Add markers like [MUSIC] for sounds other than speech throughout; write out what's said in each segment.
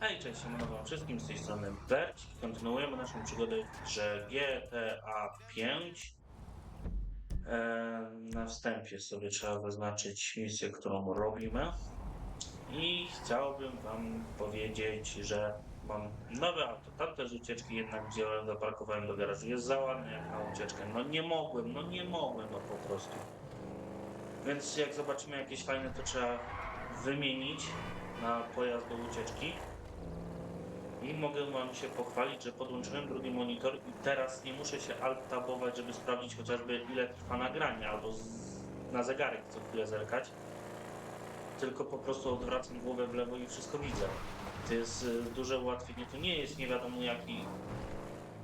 Hej, cześć, siemano wszystkim, z tej strony Bercik. Kontynuujemy naszą przygodę w grze GTA 5. E, na wstępie sobie trzeba zaznaczyć misję, którą robimy. I chciałbym wam powiedzieć, że mam nowe auto. Tamte z ucieczki jednak wziąłem, zaparkowałem do garażu. Jest za jak na ucieczkę. No nie mogłem, no nie mogłem, no po prostu. Więc jak zobaczymy jakieś fajne, to trzeba wymienić na pojazd do ucieczki. I mogę Wam się pochwalić, że podłączyłem drugi monitor i teraz nie muszę się alt-tabować, żeby sprawdzić chociażby ile trwa nagranie, albo z, na zegarek co chwilę zerkać. Tylko po prostu odwracam głowę w lewo i wszystko widzę. To jest y, duże ułatwienie. To nie jest nie wiadomo jaki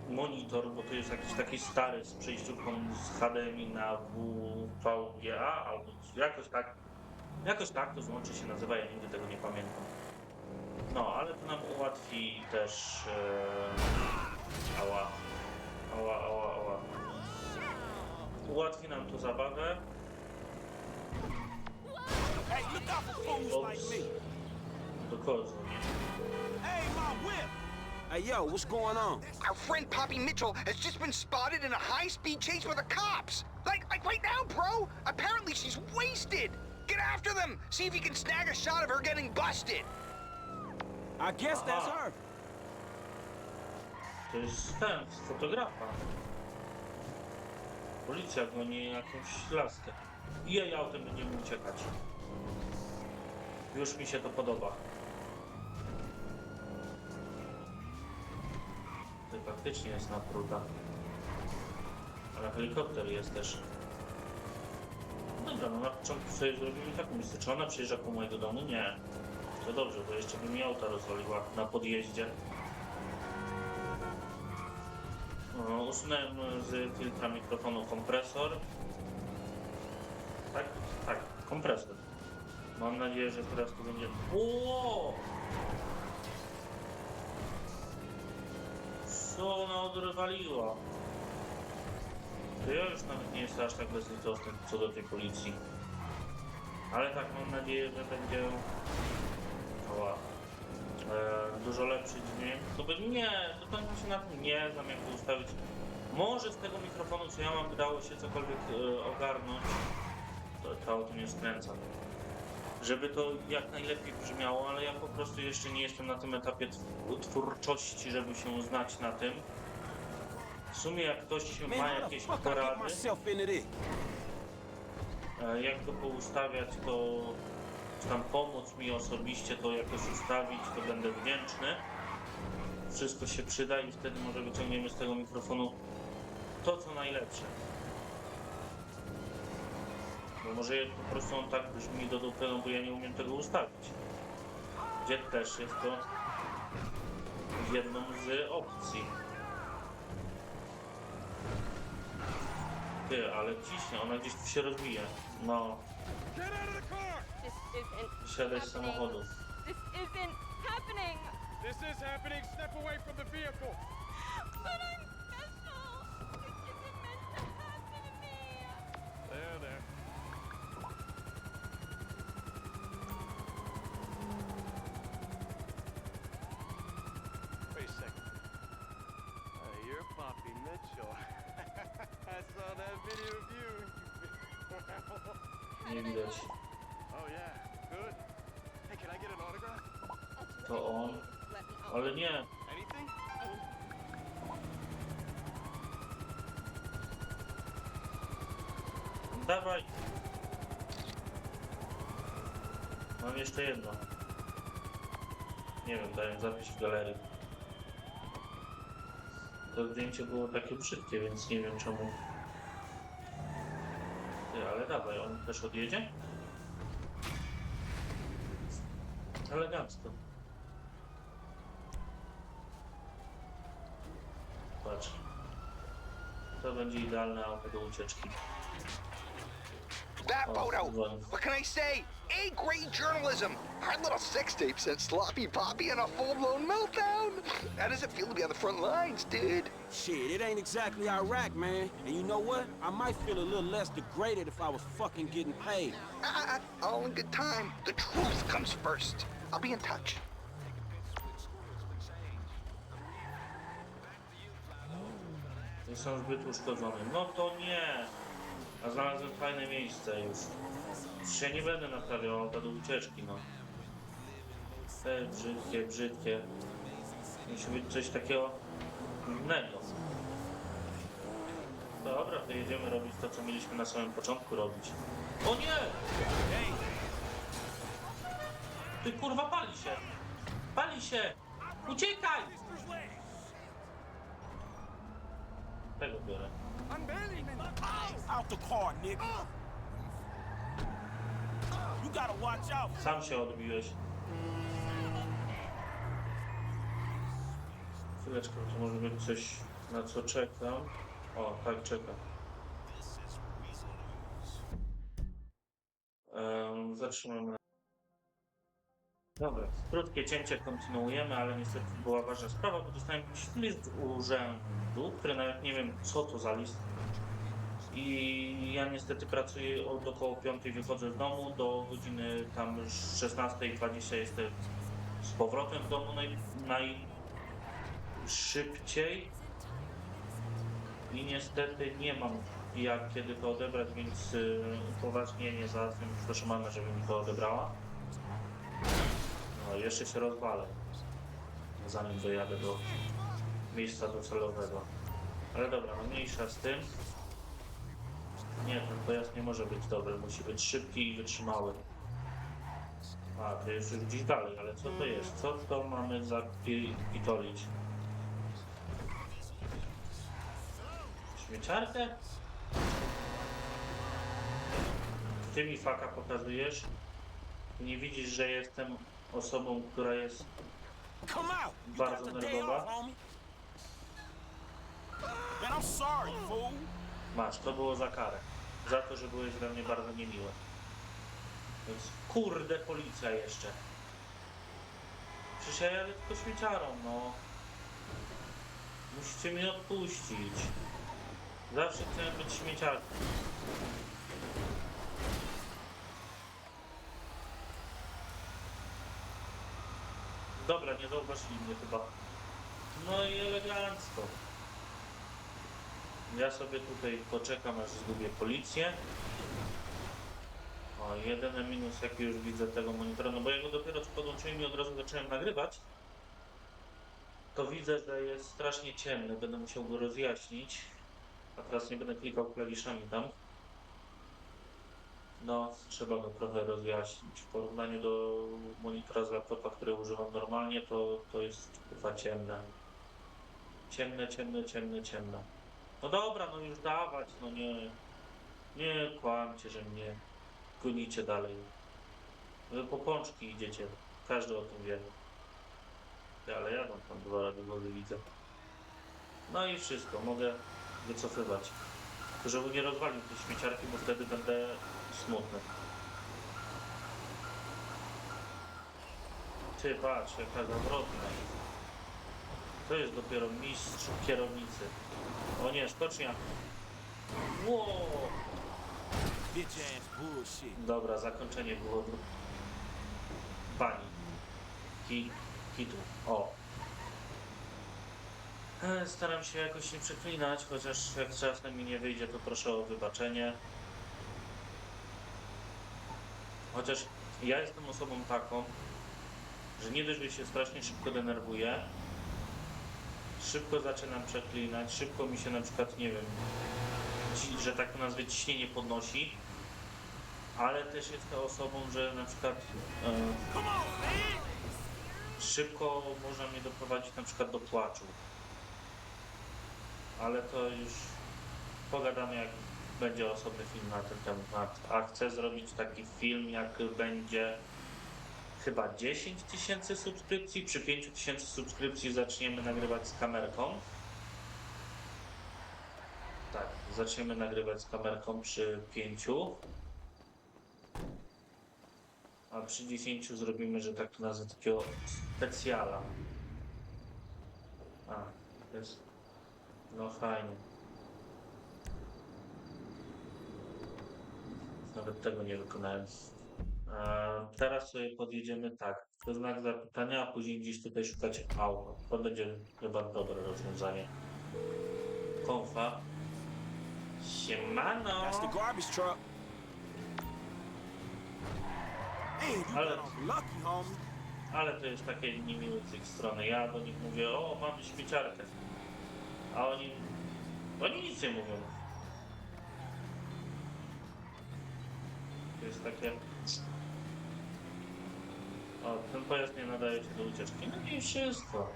monitor, bo to jest jakiś taki stary z przejściówką z HDMI na VGA, albo jakoś tak. Jakoś tak to złączy się nazywa, ja nigdy tego nie pamiętam. No, ale to nam ułatwi też. E... Ała. Ała, ała, ała. Ułatwi nam to zabawę. Hey, look out for fools like Oops. me. Do kogo? Hey, my whip. Hey, yo, what's going on? Our friend Poppy Mitchell has just been spotted in a high-speed chase with the cops. Like, like right now, bro. Apparently she's wasted. Get after them. See if you can snag a shot of her getting busted. I guess that's her. To jest ten, z fotografa. Policja goni jakąś laskę. I jej autem będziemy uciekać. Już mi się to podoba. To faktycznie jest napruta. Ale helikopter jest też. Dobra, no na początku sobie zrobimy taką misję. Czy ona przyjeżdża po mojego domu? Nie. To dobrze, bo jeszcze by mi auta rozwaliła na podjeździe. No, usunąłem z filtra mikrofonu kompresor. Tak? Tak, kompresor. Mam nadzieję, że teraz to będzie... Ło! Co ona odrywaliła? To ja już nawet nie jestem aż tak bezlitosny co do tej policji. Ale tak, mam nadzieję, że będzie... E, dużo lepszy dźwięk. To by nie, to bym się na tym nie znam jak to ustawić. Może z tego mikrofonu, co ja mam, dało się cokolwiek e, ogarnąć. To, to auto nie skręca. Żeby to jak najlepiej brzmiało, ale ja po prostu jeszcze nie jestem na tym etapie tw- twórczości, żeby się znać na tym. W sumie jak ktoś ma jakieś porady? E, jak to poustawiać, to tam pomóc mi osobiście to jakoś ustawić, to będę wdzięczny. Wszystko się przyda i wtedy może wyciągniemy z tego mikrofonu to, co najlepsze. Bo może po prostu on tak brzmi do dupy, no bo ja nie umiem tego ustawić. Gdzie też jest to jedną z opcji. Ty, ale ciśnie, ona gdzieś tu się rozbije. No, Get out of the car. This isn't Siadaj z happening. samochodu. This isn't happening. This is happening. Step away from the vehicle. But I'm special. This isn't meant to happen to me. There, there. Wait a second. Uh, you're Poppy Mitchell. [LAUGHS] I saw that video of you. Nie widać. oh To on. Ale nie. Dawaj. Mam jeszcze jedno. Nie wiem, dałem zapis w galerii. To zdjęcie było takie brzydkie, więc nie wiem czemu. Ty, ale dawaj, on też odjedzie? Elegancko. To będzie idealne auto do ucieczki. That photo. What can I say? A-grade journalism. Our little sex tape sent Sloppy Poppy in a full-blown meltdown. How does it feel to be on the front lines, dude? Shit, it ain't exactly Iraq, man. And you know what? I might feel a little less degraded if I was fucking getting paid. Ah, all in good time. The truth comes first. I'll be in touch. Jestem zbyt uszkodzony. No to nie! A znalazłem fajne miejsce już. Już się nie będę naprawiał auta do ucieczki, no. Te brzydkie, brzydkie. Musi być coś takiego innego. Dobra, to jedziemy robić to, co mieliśmy na samym początku robić. O nie! Ty kurwa pali się! Pali się! Uciekaj! Tego biorę. Out the car, nigga. You gotta watch out. Sam się odbiłeś. Chwileczkę, to może być coś, na co czekam. O, tak, czekam. Um, zatrzymamy. Dobra, krótkie cięcie, kontynuujemy, ale niestety była ważna sprawa, bo dostałem list z urzędu, który nawet nie wiem co to za list. I ja niestety pracuję od około 5 wychodzę z domu, do godziny tam 16.20 jestem z powrotem w domu naj, najszybciej. I niestety nie mam jak kiedy to odebrać, więc y, poważnie nie załatwiam proszę mamę, żeby mi to odebrała. No jeszcze się rozwalę, zanim dojadę do miejsca docelowego. Ale dobra, no mniejsza z tym. Nie, ten pojazd nie może być dobry, musi być szybki i wytrzymały. A, to jest już gdzieś dalej, ale co to jest? Co to mamy zapitolić? Śmieciarkę? Ty mi faka pokazujesz? Nie widzisz, że jestem osobą, która jest Bardzo nerwowa. Masz, to było za karę. Za to, że byłeś dla mnie bardzo niemiły. Więc kurde, policja jeszcze. Przecież ja jadę tylko śmieciarą, no. Musicie mi odpuścić. Zawsze chciałem być śmieciarką. Dobra, nie zauważyli mnie chyba. No i elegancko. Ja sobie tutaj poczekam aż zgubię policję. O, jedyny minus jaki już widzę tego monitora, no bo ja go dopiero podłączyłem i od razu zacząłem nagrywać. To widzę, że jest strasznie ciemny, będę musiał go rozjaśnić. A teraz nie będę klikał klawiszami tam. No, trzeba go trochę rozjaśnić. W porównaniu do monitora z laptopa, który używam normalnie, to, to jest chyba ciemne. Ciemne, ciemne, ciemne, ciemne. No dobra, no już dawać, no nie. Nie kłamcie, że mnie gonicie dalej. Wy po pączki idziecie. Każdy o tym wie. Ale ja tam dwa razy widzę. No i wszystko, mogę wycofywać. Żeby nie rozwalił tej śmieciarki, bo wtedy będę smutny. Ty patrz, jaka zawrotna. To jest dopiero mistrz kierownicy. O nie, skocznia. Wow. Dobra, zakończenie było pani. Ki, kitu. O. E, Staram się jakoś nie przeklinać, chociaż jak czasem mi nie wyjdzie, to proszę o wybaczenie. Chociaż ja jestem osobą taką, że nie dość, że się strasznie szybko denerwuję, szybko zaczynam przeklinać, szybko mi się na przykład, nie wiem, że tak to nazwę, ciśnienie podnosi, ale też jestem osobą, że na przykład e, szybko można mnie doprowadzić na przykład do płaczu. Ale to już pogadamy jak będzie osobny film na ten temat. A chcę zrobić taki film jak będzie chyba 10 tysięcy subskrypcji. Przy 5 tysięcy subskrypcji zaczniemy nagrywać z kamerką. Tak, zaczniemy nagrywać z kamerką przy 5. A przy 10 zrobimy, że tak to nazwę, takiego specjala. A, jest. No fajnie. Nawet tego nie wykonałem. Teraz sobie podjedziemy tak. To znak zapytania, a później gdzieś tutaj szukać auto. To będzie chyba dobre rozwiązanie. Konfa. Siemano! That's the garbage truck. You Ale- got lucky, homie. Ale to jest takie niemiłe z ich strony. Ja do nich mówię, o, mamy śmieciarkę. A oni... Oni nic nie mówią. To jest takie... O, ten pojazd nie nadaje się do ucieczki. No i wszystko.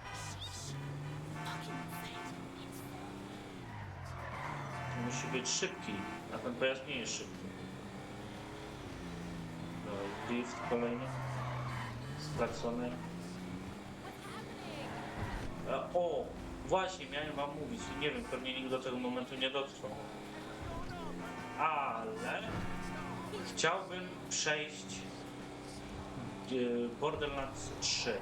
Musi być szybki, a ten pojazd nie jest szybki. Dobra, drift kolejny. E, O, właśnie, miałem wam mówić i nie wiem, pewnie nikt do tego momentu nie dotrwał. Ale chciałbym przejść e, Borderlands 3.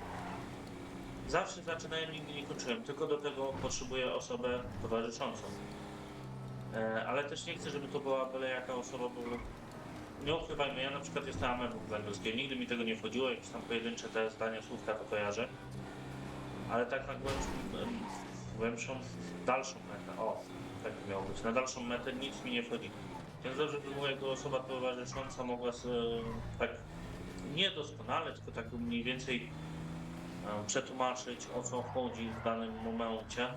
Zawsze zaczynałem, nigdy nie kończyłem, tylko do tego potrzebuję osobę towarzyszącą. E, Ale też nie chcę, żeby to była byle jaka osoba, bo nie ukrywajmy, ja na przykład jestem amebą węgierskie, nigdy mi tego nie wchodziło, jakieś tam pojedyncze te zdania, słówka to kojarzę. Ale tak na głębszą, em, głębszą, dalszą metę, o, tak miało być, na dalszą metę nic mi nie wchodzi. Więc dobrze by było, jakby osoba towarzysząca mogła sobie, tak nie doskonale, tylko tak mniej więcej e, przetłumaczyć, o co chodzi w danym momencie.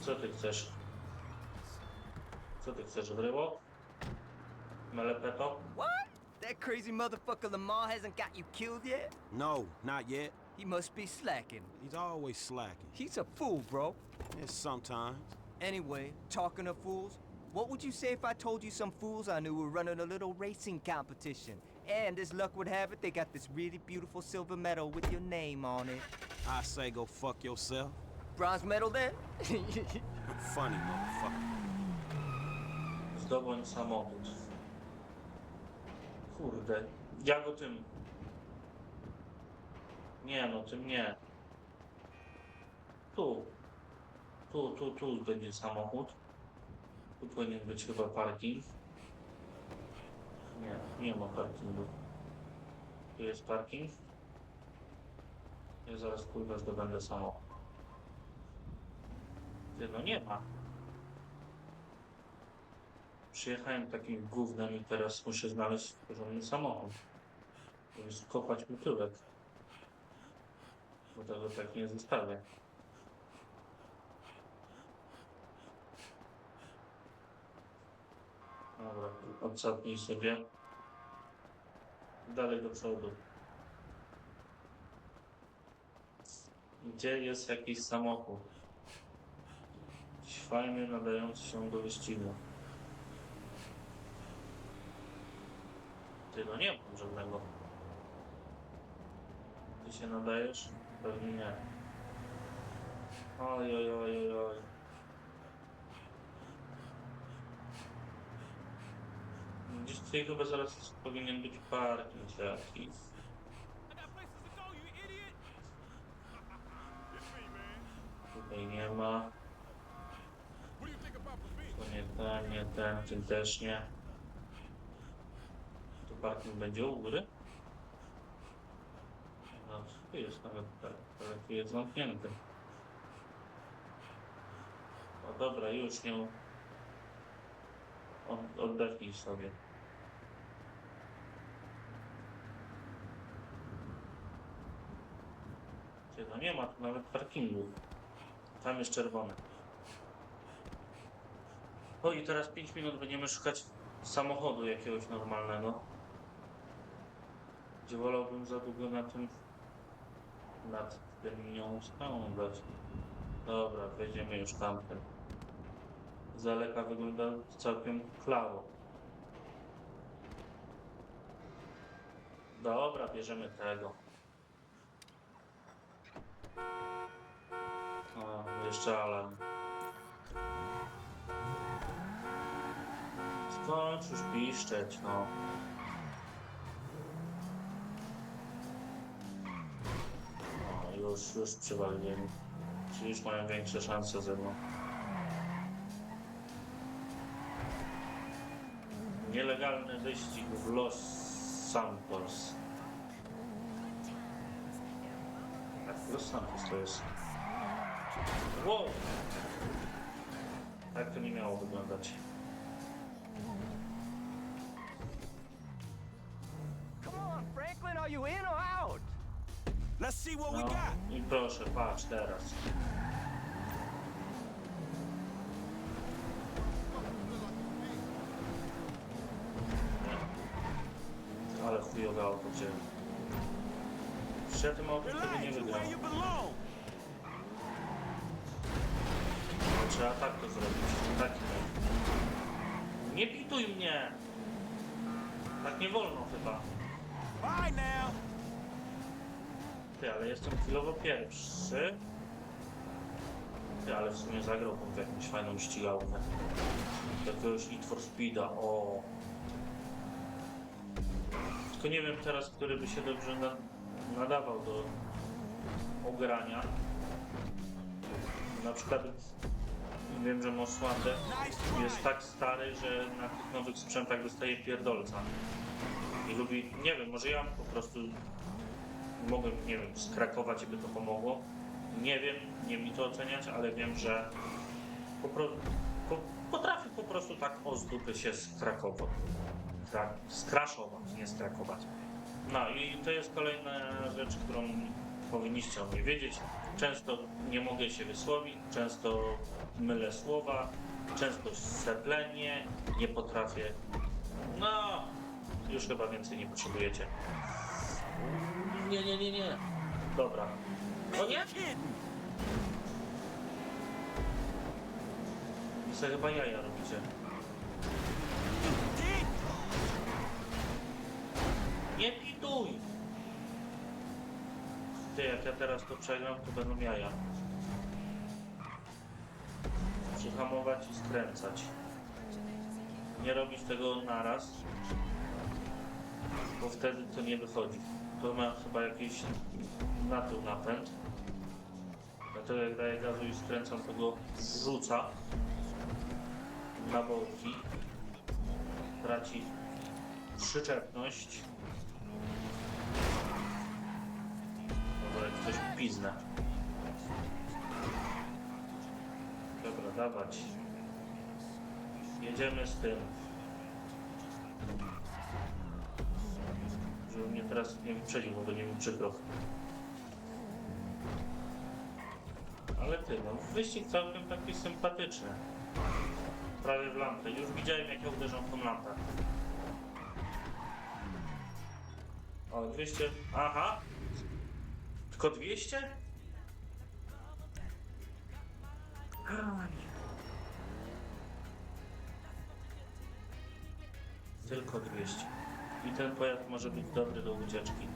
Co ty chcesz? Co ty chcesz, wryło? Melepeto? What? That crazy motherfucker Lamar hasn't got you killed yet? No, not yet. He must be slacking. He's always slacking. He's a fool, bro. Yes, sometimes. Anyway, talking of fools, what would you say if I told you some fools I knew were running a little racing competition? And as luck would have it, they got this really beautiful silver medal with your name on it. I say go fuck yourself. Bronze medal then? Funny motherfucker. Zdobądź samochód. Kurde, ja go tym. Nie no, tym nie. Tu. Tu, tu, tu będzie samochód. Tu powinien być chyba parking. Nie, nie ma parkingu. Tu jest parking. Ja zaraz kurwa zdobędę samochód. Ty, no nie ma. Przyjechałem takim gównem i teraz muszę znaleźć porządny samochód. Jest kopać mu tyłek. Bo tego tak nie zostawię. Dobra, odsapnij sobie. Dalej do przodu. Gdzie jest jakiś samochód? Jakiś fajny, nadający się do wyścigu. Ty no nie mam żadnego. Ty się nadajesz? Pewnie nie. Oj, oj, oj, oj, oj. Gdzieś tutaj chyba zaraz powinien być parking jakiś. Tutaj nie ma. To nie ten, nie ten, ten też nie. Tu parking będzie u góry? No, tu jest nawet tak, ale tu jest zamknięty. O dobra, już nie. Od, oddechnij sobie. Ty, no nie ma tu nawet parkingu. Tam jest czerwony. O i teraz 5 minut będziemy szukać samochodu jakiegoś normalnego. Gdzie wolałbym za długo na tym nad tym nie spędzać. Dobra, wejdziemy już tamten. Z daleka wygląda całkiem klawo. Dobra, bierzemy tego. O, jeszcze alarm. Skończ już piszczeć, no. No, już, już przywaliłem. Czyli już mają większe szanse ze mną. Nielegalny wyścig w Los Santos. Tak, Los Santos to jest. Wow! Tak to nie miało wyglądać. Let's see what we No got. i proszę, patrz teraz. Ale chujowe auto. Przecież ja tym tego nie Relax, wygram. where you belong. Trzeba tak to zrobić. Metod. Nie pituj mnie! Tak nie wolno chyba. Bye now. Ty, ale jestem chwilowo pierwszy. Ty, ale w sumie zagrałbym w jakąś fajną ścigałkę. Jakiegoś Need for Speeda, o. Tylko nie wiem teraz, który by się dobrze na, nadawał do ogrania. Na przykład wiem, że Nice jest tak stary, że na tych nowych sprzętach dostaje pierdolca. I lubi, nie wiem, może ja po prostu mogłem, nie wiem, skrakować i by to pomogło. Nie wiem, nie mi to oceniać, ale wiem, że po, pro, po, potrafię po prostu tak o się skrakować. Kra, skraszować, nie skrakować. No i to jest kolejna rzecz, którą powinniście o mnie wiedzieć. Często nie mogę się wysłowić, często mylę słowa, często seplenie, nie potrafię. No, już chyba więcej nie potrzebujecie. Nie, nie, nie, nie. Dobra. O nie? Sobie chyba jaja robicie. Nie pituj! Ty, jak ja teraz to przegram, to będą jaja. Przyhamować i skręcać. Nie robić tego naraz, bo wtedy to nie wychodzi. To ma chyba jakiś na tył napęd. Dlatego jak daję gazu i skręcam, to go rzuca na boki. Traci przyczepność. Dobra, jak coś piznę. Dobra, dawać. Jedziemy z tym. Żeby mnie teraz nie wyprzedził, bo będzie mi przykro. Ale ty, no wyścig całkiem taki sympatyczny. Prawie w lampę. Już widziałem jak ja uderzam w tą lampę. O, 200. Aha. Tylko 200? Aj. Tylko 200. I ten pojazd może być dobry do ucieczki.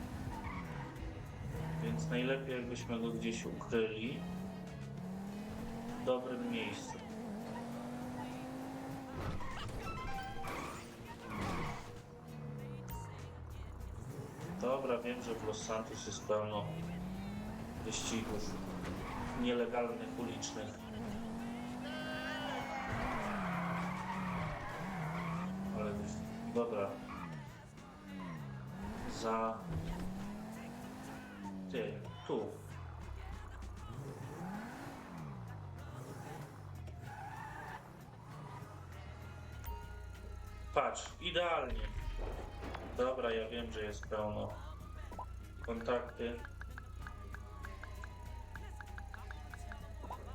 Więc najlepiej jakbyśmy go gdzieś ukryli. W dobrym miejscu. Dobra, wiem, że w Los Santos jest pełno wyścigów nielegalnych, ulicznych. Ale dobra. Za... Ty, tu. Patrz, idealnie. Dobra, ja wiem, że jest pełno kontakty.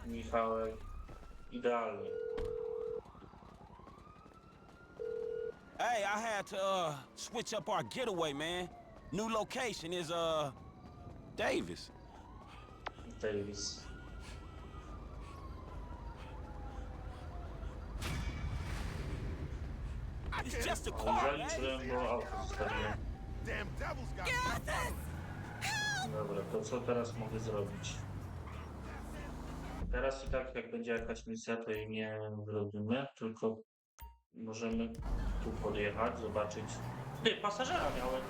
Michałek, idealnie. Hey, I had to uh switch up our getaway, man. New location is uh Davis. Davis. It's just a car. auto zostawiłem. Damn devil's got Dobra, to co teraz mogę zrobić? Teraz i tak, jak będzie jakaś misja, to jej nie zrobimy, tylko możemy tu podjechać, zobaczyć. Ty, pasażera miałem.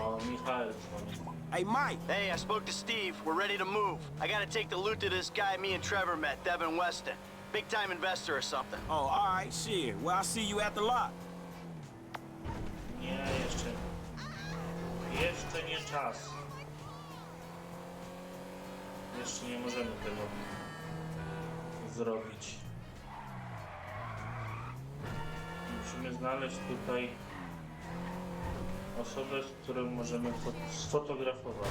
O, Michał dzwoni. Hey, Mike. Hey, I spoke to Steve. We're ready to move. I gotta take the loot to this guy me and Trevor met, Devin Weston. Big time investor or something. Oh, all right, shit. Well, I'll see you at the lot. Nie, jeszcze. Jeszcze nie czas. Jeszcze nie możemy tego zrobić. Musimy znaleźć tutaj osobę, z którą możemy fo- sfotografować.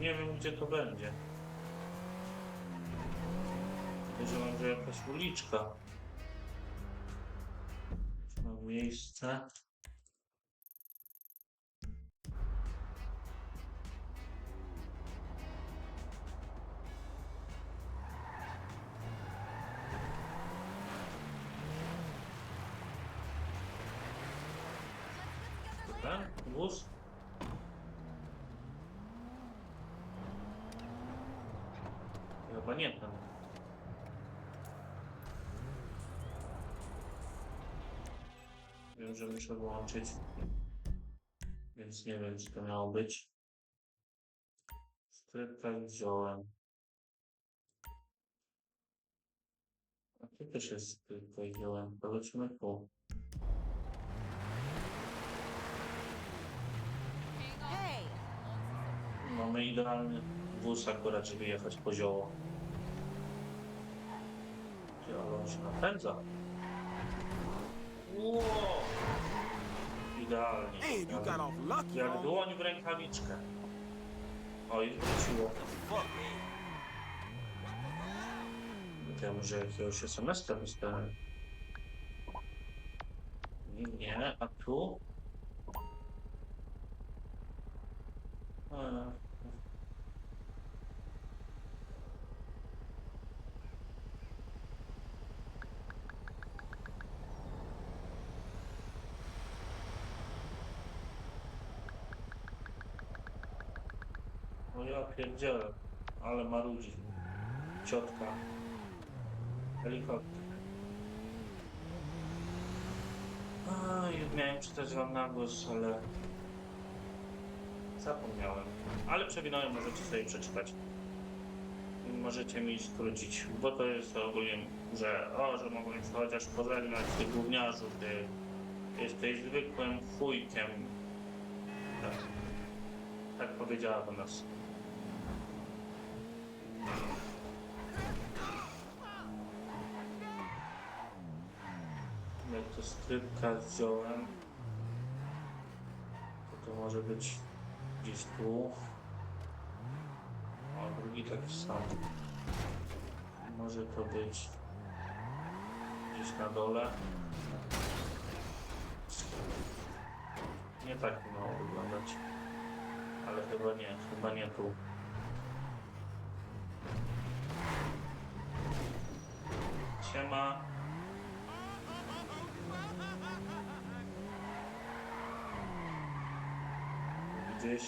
Nie wiem, gdzie to będzie. Podejrzewam, że jakaś uliczka. Mam miejsce. Że muszę wyłączyć. Więc nie wiem, czy to miało być. Skrypta wziąłem. A tu też jest skrypta wziąłem. Polecimy tu. Mamy idealny wóz akurat, żeby jechać po zioło. Ale on się napędza. Wow! Idealnie. Damn, you got off lucky, Jak dłoń w rękawiczkę. O, i wróciło. Ja może jakiegoś SMS-a dostałem. Nie, Nie, a tu? E, No ja ale marudzi. Ciotka. Helikopter. A, i miałem czytać wam na głos, ale zapomniałem. Ale przewinąłem, możecie sobie przeczytać. Możecie mi skrócić, bo to jest ogólnie, że o, że mogłem się chociaż pożegnać ty gówniarzu, ty jesteś zwykłym chujkiem. Tak, tak powiedziała do nas. To skrypka wziąłem, to to może być gdzieś tu. O, drugi taki sam. Może to być gdzieś na dole. Nie tak miało wyglądać. Ale chyba nie, chyba nie tu. Siema. Gdzieś.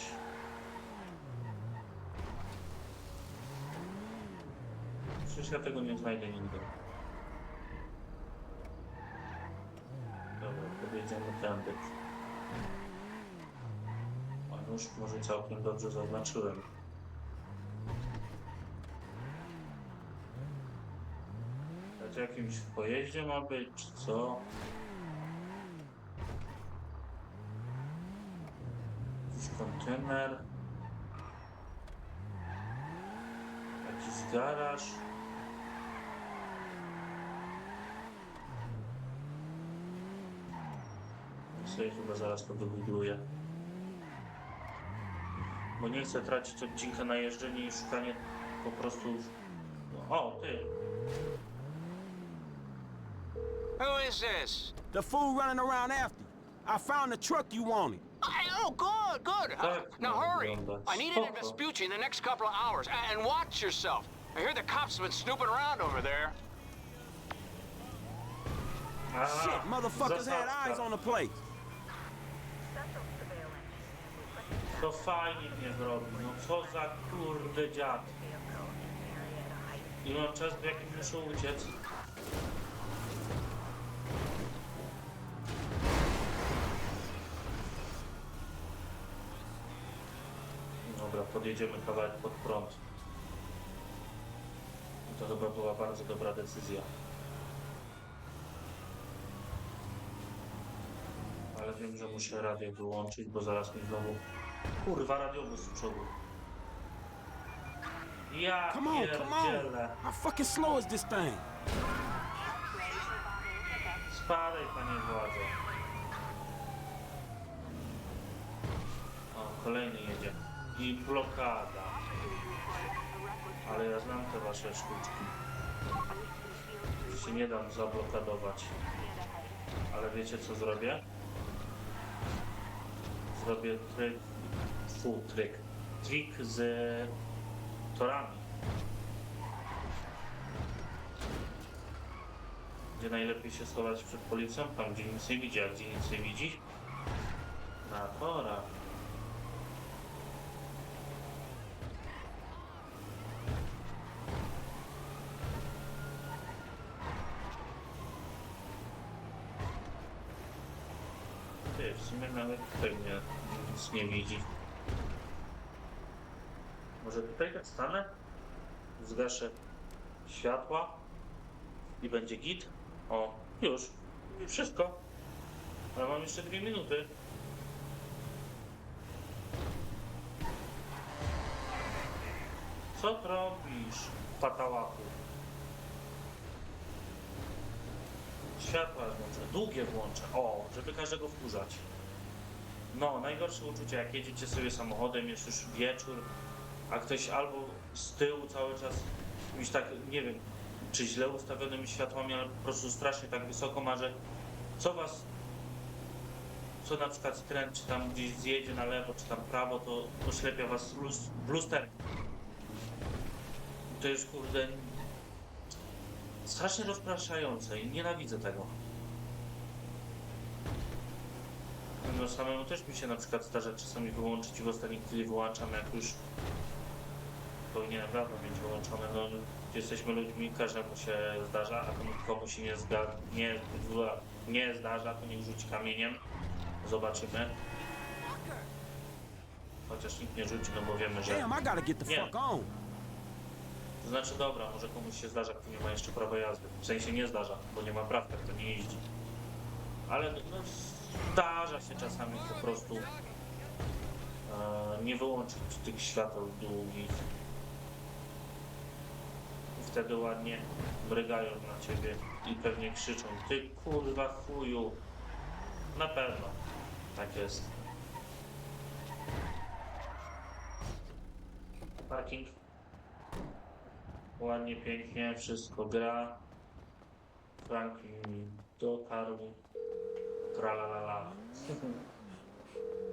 Przecież ja tego nie znajdę nigdy. Dobra, podjedziemy tędy. A nóż może całkiem dobrze zaznaczyłem. To jakimś pojeździe ma być, czy co? Kontener. Jakiś garaż. Sobie chyba zaraz to wygoogluję. Bo nie chcę tracić odcinka na jeżdżenie i szukanie po prostu... O, ty! Who is this? The fool running around after you. I found the truck you wanted. I, oh, good, good. Uh, now hurry. I need it in. Vespucci in the next couple of hours. And watch yourself. I hear the cops have been snooping around over there. A, Shit, motherfuckers had zasadzka. eyes on the place. To fajnie mnie zrobi, no co za kurde dziad. I mam czas, w jakim muszę uciec. Dobra, podjedziemy kawałek pod prąd. I to chyba była bardzo dobra decyzja. Ale wiem, że muszę radio wyłączyć, bo zaraz mi znowu Kurwa, radiobus z przodu. Ja Come on, come on. pierdzielę. How fucking slow is this thing? Spadaj, panie władzo. O, kolejny jedzie. I blokada. Ale ja znam te wasze sztuczki. Że się nie dam zablokadować. Ale wiecie co zrobię? Zrobię tryk, fu, tryk, trik z torami. Gdzie najlepiej się schować przed policją? Tam gdzie nic nie widzi, a gdzie nic nie widzi? Na torach. Ty, w sumie nawet pewnie nic nie widzi. Może tutaj tak stanę? Zgaszę światła i będzie git. O, już. I wszystko. Ale mam jeszcze dwie minuty. Co robisz, patałaku? Światła włączę, długie włączę. O, żeby każdego wkurzać. No, najgorsze uczucie, jak jedziecie sobie samochodem, jest już wieczór, a ktoś albo z tyłu cały czas, już tak, nie wiem, czy źle ustawionymi światłami, ale po prostu strasznie tak wysoko ma, że co was, co na przykład skręt, czy tam gdzieś zjedzie na lewo, czy tam prawo, to oślepia was luz, w lusterku. To jest kurde strasznie rozpraszające i nienawidzę tego. No samemu też mi się na przykład zdarza czasami wyłączyć i w ostatniej chwili wyłączam, jak już powinienem dawno mieć wyłączone. No, jesteśmy ludźmi, każdemu się zdarza, a komu- komu się nie, zga, nie, nie zdarza, to niech rzuci kamieniem. Zobaczymy. Chociaż nikt nie rzuci, no bo wiemy, że... Damn, I gotta get the Yeah. fuck on. To znaczy, dobra, może komuś się zdarza, kto nie ma jeszcze prawa jazdy. W sensie nie zdarza, bo nie ma praw, kto nie jeździ. Ale no, zdarza się czasami po prostu e, nie wyłączyć tych świateł długich. Wtedy ładnie brygają na ciebie i pewnie krzyczą, ty kurwa chuju. Na pewno tak jest. Parking. Ładnie, pięknie, wszystko gra. Franklin dotarł. Tralalala.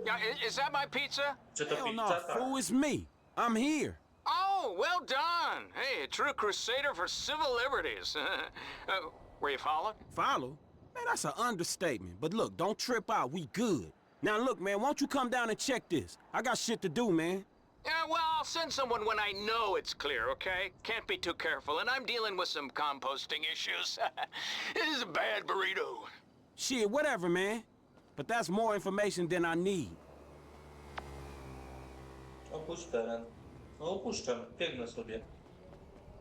Yeah, [LAUGHS] i- is that my pizza? Czy to Hell no, pizza? Tak. fool, it's me. I'm here. Oh, well done. Hey, a true crusader for civil liberties. [LAUGHS] uh, were you followed? Follow? Man, that's an understatement. But look, don't trip out. We good. Now look, man, won't you come down and check this? I got shit to do, man. Yeah, well, I'll send someone when I know it's clear, okay? Can't be too careful, and I'm dealing with some composting issues. [LAUGHS] it is a bad burrito. Shit, whatever, man. But that's more information than I need. Opuść teren. No opuszczam, biegnę sobie.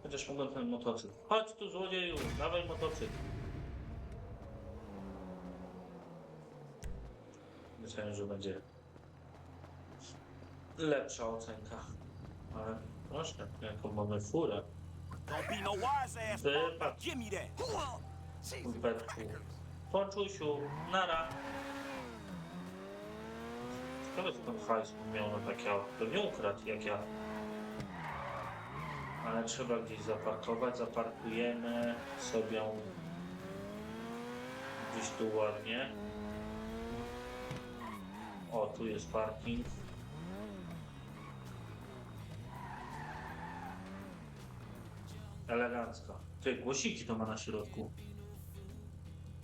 Chociaż mogę ten motocykl. Chodź tu złodzieju, dawaj motocykl. Myślałem, że będzie lepsza ocenka. Ale proszę, jaką mamy furę. Don't be no wise ass. Wypadł. Give me that. Petku. Ponczusiu, nara. Ciekawe co ten hajs miał na takie auto. Pewnie ukradł jak ja. Ale trzeba gdzieś zaparkować. Zaparkujemy sobie gdzieś tu ładnie. O, tu jest parking. Elegancko. Ty, głosiki to ma na środku.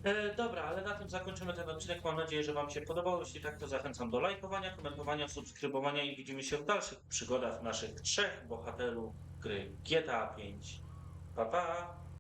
E, dobra, ale na tym zakończymy ten odcinek. Mam nadzieję, że Wam się podobał. Jeśli tak, to zachęcam do lajkowania, komentowania, subskrybowania i widzimy się w dalszych przygodach naszych trzech bohaterów gry GTA 5. Pa, pa!